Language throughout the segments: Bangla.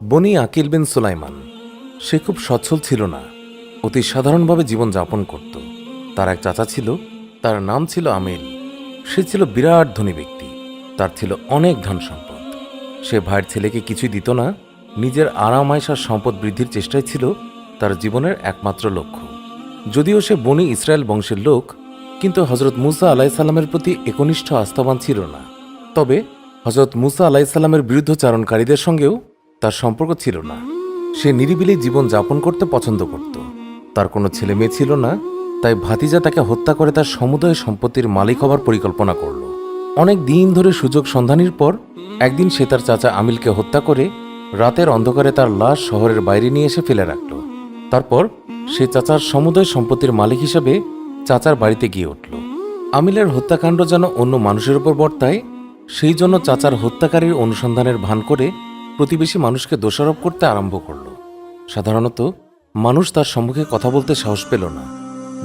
বনি আকিল বিন সুলাইমান। সে খুব সচ্ছল ছিল না, অতি সাধারণভাবে জীবন যাপন করত। তার এক চাচা ছিল, তার নাম ছিল আমিল। সে ছিল বিরাট ধনী ব্যক্তি, তার ছিল অনেক ধন সম্পদ সে ভাইয়ের ছেলেকে কিছুই দিত না, নিজের আরাম আয়সার সম্পদ বৃদ্ধির চেষ্টাই ছিল তার জীবনের একমাত্র লক্ষ্য। যদিও সে বনি ইসরায়েল বংশের লোক, কিন্তু হজরত মুসা আলাইসাল্লামের প্রতি একনিষ্ঠ আস্থাবান ছিল না। তবে হজরত মুসা আলাইসাল্লামের বিরুদ্ধচারণকারীদের সঙ্গেও তার সম্পর্ক ছিল না। সে নিরিবিলি জীবন যাপন করতে পছন্দ করত। তার কোনো ছেলে মেয়ে ছিল না, তাই ভাতিজা তাকে হত্যা করে তার সমুদয় সম্পত্তির মালিক হবার পরিকল্পনা করল। অনেক দিন ধরে সুযোগ সন্ধানের পর, একদিন সে তার চাচা আমিলকে হত্যা করে রাতের অন্ধকারে তার লাশ শহরের বাইরে নিয়ে এসে ফেলে রাখল। তারপর সে চাচার সমুদয় সম্পত্তির মালিক হিসাবে চাচার বাড়িতে গিয়ে উঠল। আমিলের হত্যাকাণ্ড যেন অন্য মানুষের উপর বর্তায়, সেই জন্য চাচার হত্যাকারীর অনুসন্ধানের ভান করে প্রতিবেশী মানুষকে দোষারোপ করতে আরম্ভ করল। সাধারণত, মানুষ তার সম্মুখে কথা বলতে সাহস পেল না,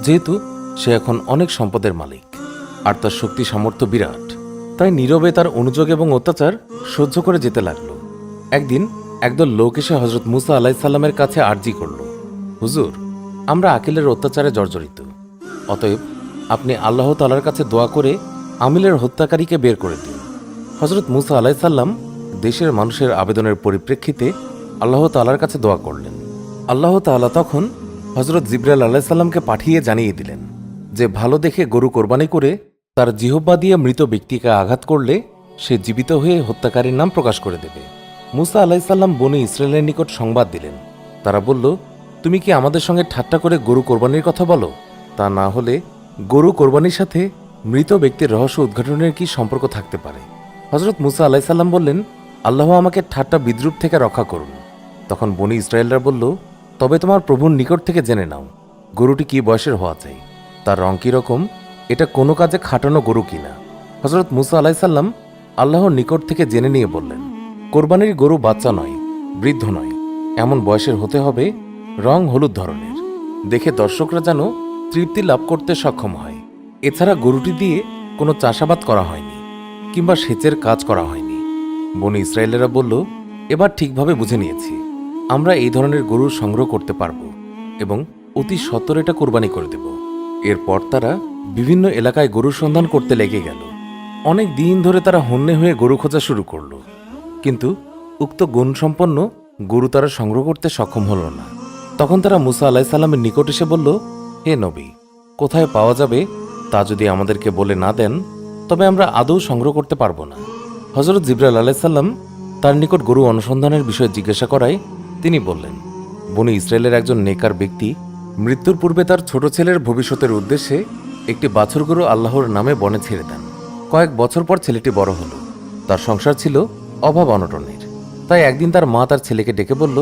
যেহেতু সে এখন অনেক সম্পদের মালিক, আর তার শক্তি সামর্থ্য বিরাট। তাই নীরবে তার অনুযোগ এবং অত্যাচার সহ্য করে যেতে লাগল। একদিন, একদল লোক এসে হজরত মুসা আলাইসাল্লামের কাছে আর্জি করল, হুজুর, আমরা আকিলের অত্যাচারে জর্জরিত। অতএব, আপনি আল্লাহ তালার কাছে দোয়া করে আমিলের হত্যাকারীকে বের করে দিন। হজরত মুসা আলাইসাল্লাম দেশের মানুষের আবেদনের পরিপ্রেক্ষিতে আল্লাহ তালার কাছে দোয়া করলেন। আল্লাহ তাআলা তখন হজরত জিব্রাইল আলাইসাল্লামকে পাঠিয়ে জানিয়ে দিলেন যে, ভালো দেখে গরু কোরবানি করে তার জিহব্বা দিয়ে মৃত ব্যক্তিকে আঘাত করলে সে জীবিত হয়ে হত্যাকারীর নাম প্রকাশ করে দেবে। মুসা আলাইসাল্লাম বনে ইসরায়েলের নিকট সংবাদ দিলেন। তারা বলল, তুমি কি আমাদের সঙ্গে ঠাট্টা করে গরু কোরবানির কথা বলো? তা না হলে গরু কোরবানির সাথে মৃত ব্যক্তির রহস্য উদ্ঘাটনের কি সম্পর্ক থাকতে পারে? হজরত মুসা আলাইসাল্লাম বললেন আল্লাহ আমাকে ঠাট্টা বিদ্রুপ থেকে রক্ষা করুন। তখন বনি ইসরায়েলরা বলল, তবে তোমার প্রভুর নিকট থেকে জেনে নাও, গরুটি কি বয়সের হওয়া চাই? তার রং কি রকম? এটা কোনো কাজে খাটানো গরু কিনা হজরত মুসা আলাইসাল্লাম আল্লাহর নিকট থেকে জেনে নিয়ে বললেন, কোরবানির গরু বাচ্চা নয়, বৃদ্ধ নয়, এমন বয়সের হতে হবে, রং হলুদ ধরনের। দেখে দর্শকরা যেন তৃপ্তি লাভ করতে সক্ষম হয়। এছাড়া গরুটি দিয়ে কোনো চাষাবাদ করা হয়নি, কিংবা সেচের কাজ করা হয়নি। বনি ইসরায়েলেরা বলল, এবার ঠিকভাবে বুঝে নিয়েছি। আমরা এই ধরনের গরু সংগ্রহ করতে পারব এবং অতি সত্তর এটা কোরবানি করে দেব। এরপর তারা বিভিন্ন এলাকায় গরুর সন্ধান করতে লেগে গেল। অনেক দিন ধরে তারা হন্যে হয়ে গরু খোঁজা শুরু করল। কিন্তু উক্ত গুণসম্পন্ন গরু তারা সংগ্রহ করতে সক্ষম হল না। তখন তারা মুসা আলাহিসাল্লামের নিকট এসে বলল, হে নবী, কোথায় পাওয়া যাবে তা যদি আমাদেরকে বলে না দেন, তবে আমরা আদৌ সংগ্রহ করতে পারব না। হজরত জিব্রাইল আলাইসাল্লাম তার নিকট গরু অনুসন্ধানের বিষয়ে জিজ্ঞাসা করায় তিনি বললেন, বনি ইসরায়েলের একজন নেকার ব্যক্তি মৃত্যুর পূর্বে তার ছোট ছেলের ভবিষ্যতের উদ্দেশ্যে একটি বাছুর গরু আল্লাহর নামে বনে ছেড়ে দেন। কয়েক বছর পর ছেলেটি বড় হলো। তার সংসার ছিল অভাব অনটনের। তাই একদিন তার মা তার ছেলেকে ডেকে বলল,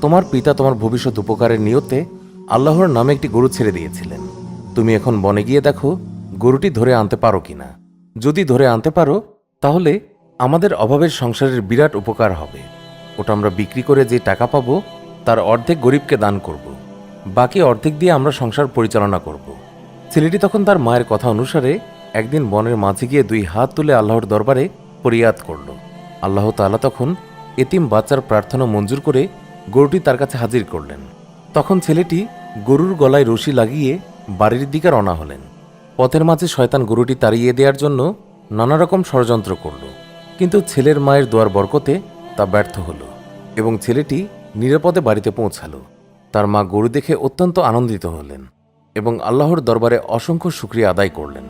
তোমার পিতা তোমার ভবিষ্যৎ উপকারের নিয়তে আল্লাহর নামে একটি গরু ছেড়ে দিয়েছিলেন। তুমি এখন বনে গিয়ে দেখো গরুটি ধরে আনতে পারো কিনা। যদি ধরে আনতে পারো, তাহলে আমাদের অভাবের সংসারের বিরাট উপকার হবে। ওটা আমরা বিক্রি করে যে টাকা পাবো, তার অর্ধেক গরিবকে দান করব। বাকি অর্ধেক দিয়ে আমরা সংসার পরিচালনা করব। ছেলেটি তখন তার মায়ের কথা অনুসারে একদিন বনের মাঝে গিয়ে দুই হাত তুলে আল্লাহর দরবারে ফরিয়াদ করল। আল্লাহ তাআলা তখন এতিম বাচ্চার প্রার্থনা মঞ্জুর করে গরুটি তার কাছে হাজির করলেন। তখন ছেলেটি গরুর গলায় রশি লাগিয়ে বাড়ির দিকে রওনা হলেন। পথের মাঝে শয়তান গরুটি তাড়িয়ে দেওয়ার জন্য নানা রকম ষড়যন্ত্র করল। কিন্তু ছেলের মায়ের দোয়ার বরকতে তা ব্যর্থ হল এবং ছেলেটি নিরাপদে বাড়িতে পৌঁছালো। তার মা গরু দেখে অত্যন্ত আনন্দিত হলেন এবং আল্লাহর দরবারে অসংখ্য শুক্রিয়া আদায় করলেন।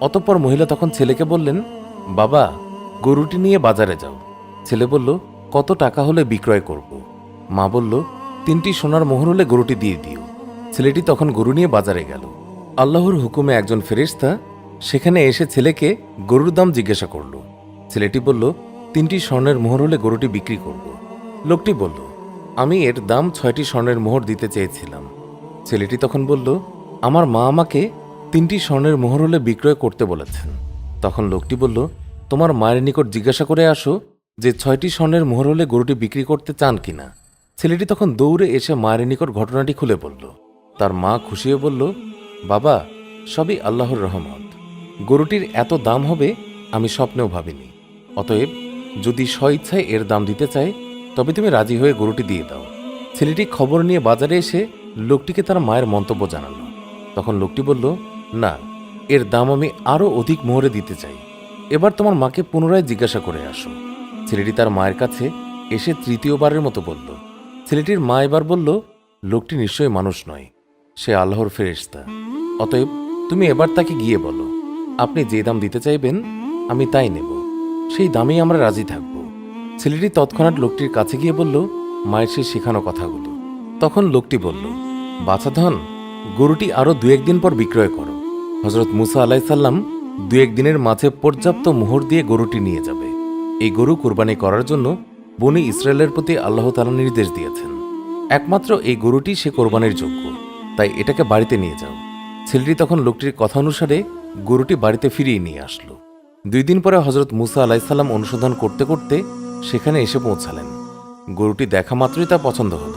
অতঃপর মহিলা তখন ছেলেকে বললেন, বাবা, গরুটি নিয়ে বাজারে যাও। ছেলে বলল, কত টাকা হলে বিক্রয় করব? মা বলল, তিনটি সোনার মোহর হলে গরুটি দিয়ে দিও। ছেলেটি তখন গরু নিয়ে বাজারে গেল। আল্লাহর হুকুমে একজন ফেরেশতা সেখানে এসে ছেলেকে গরুর দাম জিজ্ঞাসা করল। ছেলেটি বলল, তিনটি স্বর্ণের মোহর হলে গরুটি বিক্রি করব। লোকটি বলল, আমি এর দাম ছয়টি স্বর্ণের মোহর দিতে চেয়েছিলাম। ছেলেটি তখন বলল, আমার মা আমাকে তিনটি স্বর্ণের মোহর হলে বিক্রয় করতে বলেছেন। তখন লোকটি বলল, তোমার মায়ের নিকট জিজ্ঞাসা করে আসো যে ছয়টি স্বর্ণের মোহর হলে গরুটি বিক্রি করতে চান কিনা? ছেলেটি তখন দৌড়ে এসে মায়ের নিকট ঘটনাটি খুলে বলল। তার মা খুশি হয়ে বলল, বাবা, সবই আল্লাহর রহমত। গরুটির এত দাম হবে, আমি স্বপ্নেও ভাবিনি। অতএব, যদি স্বইচ্ছায় এর দাম দিতে চায়, তবে তুমি রাজি হয়ে গরুটি দিয়ে দাও। ছেলেটি খবর নিয়ে বাজারে এসে লোকটিকে তার মায়ের মন্তব্য জানালো। তখন লোকটি বলল, না, এর দাম আমি আরও অধিক মোহরে দিতে চাই। এবার তোমার মাকে পুনরায় জিজ্ঞাসা করে আসো। ছেলেটি তার মায়ের কাছে এসে তৃতীয়বারের মতো বলল। ছেলেটির মা এবার বলল, লোকটি নিশ্চয়ই মানুষ নয়, সে আল্লাহর ফেরেশতা। অতএব, তুমি এবার তাকে গিয়ে বলো, আপনি যে দাম দিতে চাইবেন, আমি তাই নেব। সেই দামেই আমরা রাজি থাকব। ছেলেটি তৎক্ষণাৎ লোকটির কাছে গিয়ে বলল, মায়ের সে শেখানো কথাগুলো। তখন লোকটি বলল বাছাধন গরুটি আরও দু একদিন পর বিক্রয় করো। হজরত মুসা আলাইসাল্লাম দু একদিনের মাঝে পর্যাপ্ত মোহর দিয়ে গরুটি নিয়ে যাবে। এই গরু কোরবানি করার জন্য বনি ইসরায়েলের প্রতি আল্লাহ তালা নির্দেশ দিয়েছেন। একমাত্র এই গরুটি সে কোরবানির যোগ্য। তাই এটাকে বাড়িতে নিয়ে যাও। ছেলেটি তখন লোকটির কথা অনুসারে গরুটি বাড়িতে ফিরিয়ে নিয়ে আসলো। দুই দিন পরে হজরত মুসা আলাইসাল্লাম অনুসন্ধান করতে করতে সেখানে এসে পৌঁছালেন। গরুটি দেখা মাত্রই তা পছন্দ হল।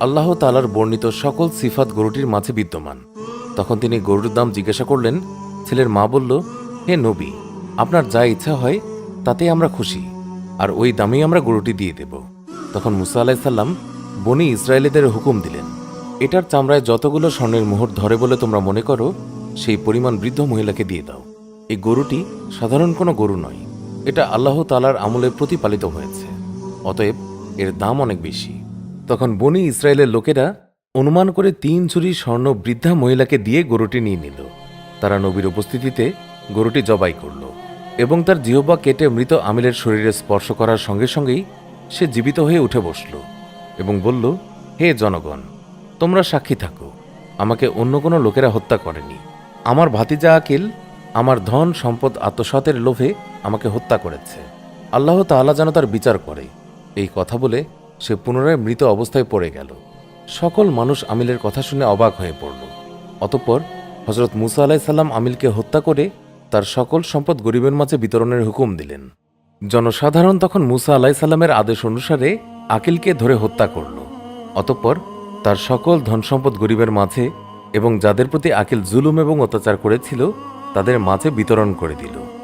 আল্লাহ তালার বর্ণিত সকল সিফাত গরুটির মাঝে বিদ্যমান। তখন তিনি গরুর দাম জিজ্ঞাসা করলেন, ছেলের মা বলল, হে নবী, আপনার যা ইচ্ছা হয়, তাতেই আমরা খুশি, আর ওই দামেই আমরা গরুটি দিয়ে দেব। তখন মুসা আলাইসাল্লাম বনি ইসরায়েলিদের হুকুম দিলেন, এটার চামড়ায় যতগুলো স্বর্ণের মোহর ধরে বলে তোমরা মনে করো, সেই পরিমাণ বৃদ্ধ মহিলাকে দিয়ে দাও। এই গরুটি সাধারণ কোনো গরু নয়। এটা আল্লাহ তালার আমলে প্রতিপালিত হয়েছে। অতএব এর দাম অনেক বেশি। তখন বনি ইসরায়েলের লোকেরা অনুমান করে তিন ঝুড়ি স্বর্ণ বৃদ্ধা মহিলাকে দিয়ে গরুটি নিয়ে নিল। তারা নবীর উপস্থিতিতে গরুটি জবাই করল এবং তার জিহবা কেটে মৃত আমিলের শরীরে স্পর্শ করার সঙ্গে সঙ্গেই সে জীবিত হয়ে উঠে বসল এবং বলল, হে জনগণ, তোমরা সাক্ষী থাকো। আমাকে অন্য কোনো লোকেরা হত্যা করেনি। আমার ভাতিজা আকিল আমার ধন সম্পদ আত্মসাতের লোভে আমাকে হত্যা করেছে। আল্লাহ তাআলা যেন তার বিচার করে। এই কথা বলে সে পুনরায় মৃত অবস্থায় পড়ে গেল। সকল মানুষ আমিলের কথা শুনে অবাক হয়ে পড়ল। অতঃপর হজরত মুসা আলাইসাল্লাম আমিলকে হত্যা করে তার সকল সম্পদ গরিবের মাঝে বিতরণের হুকুম দিলেন। জনসাধারণ তখন মুসা আলাইসাল্লামের আদেশ অনুসারে আকিলকে ধরে হত্যা করল। অতঃপর তার সকল ধনসম্পদ গরিবের মাঝে এবং যাদের প্রতি আকিল জুলুম এবং অত্যাচার করেছিল তাদের মাঝে বিতরণ করে দিল।